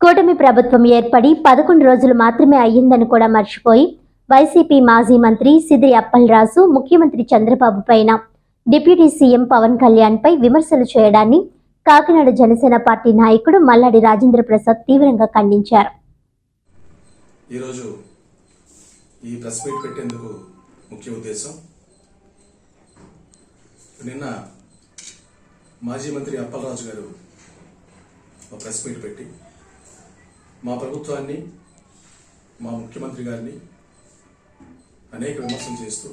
కూటమి ప్రభుత్వం ఏర్పడి పదకొండు రోజులు మాత్రమే అయ్యిందని కూడా మర్చిపోయి వైసీపీ మాజీ మంత్రి సిద్రి అప్పలరాజు ముఖ్యమంత్రి చంద్రబాబు పైన డిప్యూటీ సీఎం పవన్ కళ్యాణ్పై విమర్శలు చేయడాన్ని కాకినాడ జనసేన పార్టీ నాయకుడు మల్లాడి రాజేంద్ర ప్రసాద్ తీవ్రంగా ఖండించారు. ఈరోజు ఈ ప్రెస్ మీట్ పెట్టేందుకు ముఖ్య ఉద్దేశం నిన్న మాజీ మంత్రి అప్పలరాజు గారు ఒక ప్రెస్ మీట్ పెట్టి మా ప్రభుత్వాన్ని మా ముఖ్యమంత్రి గారిని అనేక విమర్శలు చేస్తూ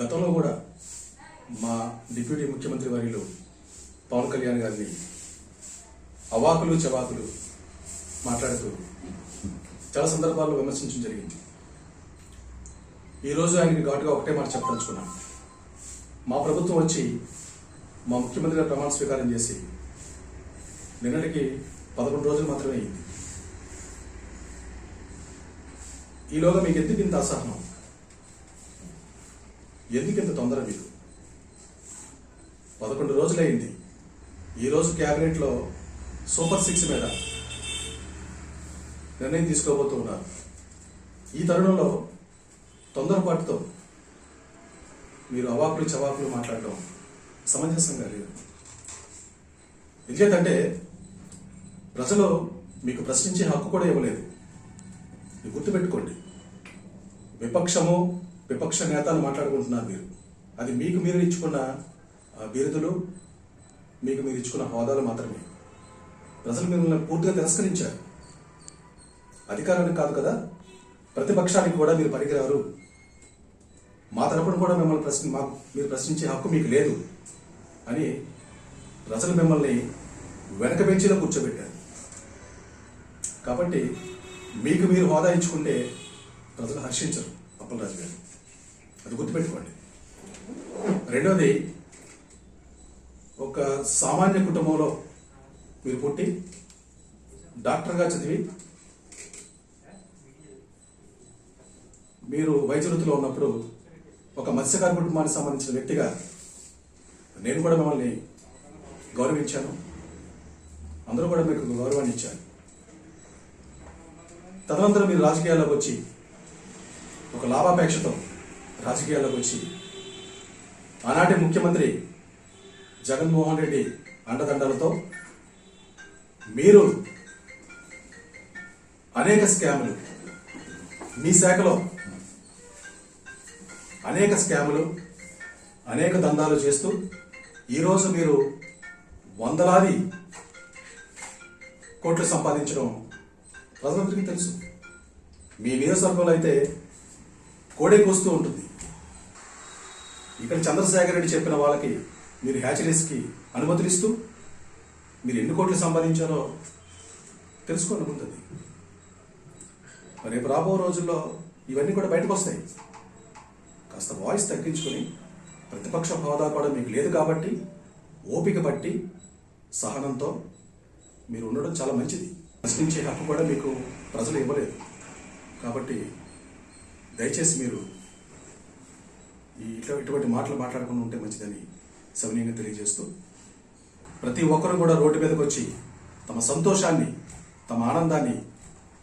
గతంలో కూడా మా డిప్యూటీ ముఖ్యమంత్రి వారిలో పవన్ కళ్యాణ్ గారిని అవాకులు చవాకులు మాట్లాడుతూ చాలా సందర్భాల్లో విమర్శించడం జరిగింది. ఈరోజు ఆయనకి ఘాటుగా ఒకటే మాట చెప్పదలుచుకున్నాను. మా ప్రభుత్వం వచ్చి మా ముఖ్యమంత్రి ప్రమాణ స్వీకారం చేసి నిన్నటికి పదకొండు రోజులు మాత్రమే అయింది. ఈలోగా మీకు ఎందుకు ఇంత అసహనం? ఎందుకు ఇంత తొందర మీకు? పదకొండు రోజులైంది. ఈరోజు క్యాబినెట్లో సూపర్ సిక్స్ మీద నిర్ణయం తీసుకోబోతూ ఉన్నారు. ఈ తరుణంలో తొందరపాటుతో మీరు అవాకులు చవాకులు మాట్లాడడం సమంజసంగా లేదు. ఎందుకంటే ప్రజలు మీకు ప్రశ్నించే హక్కు కూడా ఇవ్వలేదు. గుర్తుపెట్టుకోండి. విపక్షము విపక్ష నేతలు మాట్లాడుకుంటున్నారు మీరు. అది మీకు మీరు ఇచ్చుకున్న బిరుదులు మీకు మీరు ఇచ్చుకున్న హోదాలు మాత్రమే. ప్రజలు మిమ్మల్ని పూర్తిగా తిరస్కరించారు. అధికారానికి కాదు కదా ప్రతిపక్షానికి కూడా మీరు పనికిరారు. మా తరపున కూడా మిమ్మల్ని ప్రశ్న మాకు మీరు ప్రశ్నించే హక్కు మీకు లేదు అని ప్రజలు మిమ్మల్ని వెనక బెంచీలో కూర్చోబెట్టారు. కాబట్టి మీకు మీరు హోదా ఇచ్చుకుంటే ప్రజలు హర్షించరు అప్పలరాజు గారు. అది గుర్తుపెట్టుకోండి. రెండవది ఒక సామాన్య కుటుంబంలో మీరు పుట్టి డాక్టర్గా చదివి మీరు వైద్య వృత్తిలో ఉన్నప్పుడు ఒక మత్స్యకార కుటుంబానికి సంబంధించిన వ్యక్తిగా నేను కూడా మిమ్మల్ని గౌరవించాను. అందరూ కూడా మీకు గౌరవాన్ని ఇచ్చాను తదనంతరం మీరు రాజకీయాల్లోకి వచ్చి ఒక లాభాపేక్షతో రాజకీయాల్లోకి వచ్చి ఆనాటి ముఖ్యమంత్రి జగన్మోహన్ రెడ్డి అండదండలతో మీరు అనేక స్కాములు మీ శాఖలో అనేక స్కాములు అనేక దందాలు చేస్తూ ఈరోజు మీరు వందలాది కోట్లు సంపాదించడం ప్రజలందరికీ తెలుసు. మీ నియోజకవర్గంలో అయితే కోడే వస్తూ ఉంటుంది. ఇక్కడ చంద్రశేఖర్ రెడ్డి చెప్పిన వాళ్ళకి మీరు హ్యాచరీస్కి అనుమతులు ఇస్తూ మీరు ఎన్ని కోట్లు సంపాదించారో తెలుసుకోండి ఉంటుంది రేపు రాబో రోజుల్లో ఇవన్నీ కూడా బయటకు వస్తాయి. కాస్త వాయిస్ తగ్గించుకొని ప్రతిపక్ష హోదా కూడా మీకు లేదు కాబట్టి ఓపిక పట్టి సహనంతో మీరు ఉండడం చాలా మంచిది. ప్రశ్నించే హక్కు కూడా మీకు ప్రజలు ఇవ్వలేదు. కాబట్టి దయచేసి మీరు ఈ ఇట్లా ఇటువంటి మాటలు మాట్లాడకుండా ఉంటే మంచిదని సవినీయంగా తెలియజేస్తూ ప్రతి ఒక్కరూ కూడా రోడ్డు మీదకి వచ్చి తమ సంతోషాన్ని తమ ఆనందాన్ని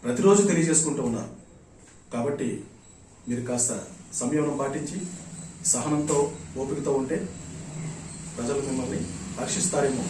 ప్రతిరోజు తెలియజేసుకుంటూ ఉన్నారు. కాబట్టి మీరు కాస్త సంయమనం పాటించి సహనంతో ఓపికతో ఉంటే ప్రజలు మిమ్మల్ని రక్షిస్తారేమో.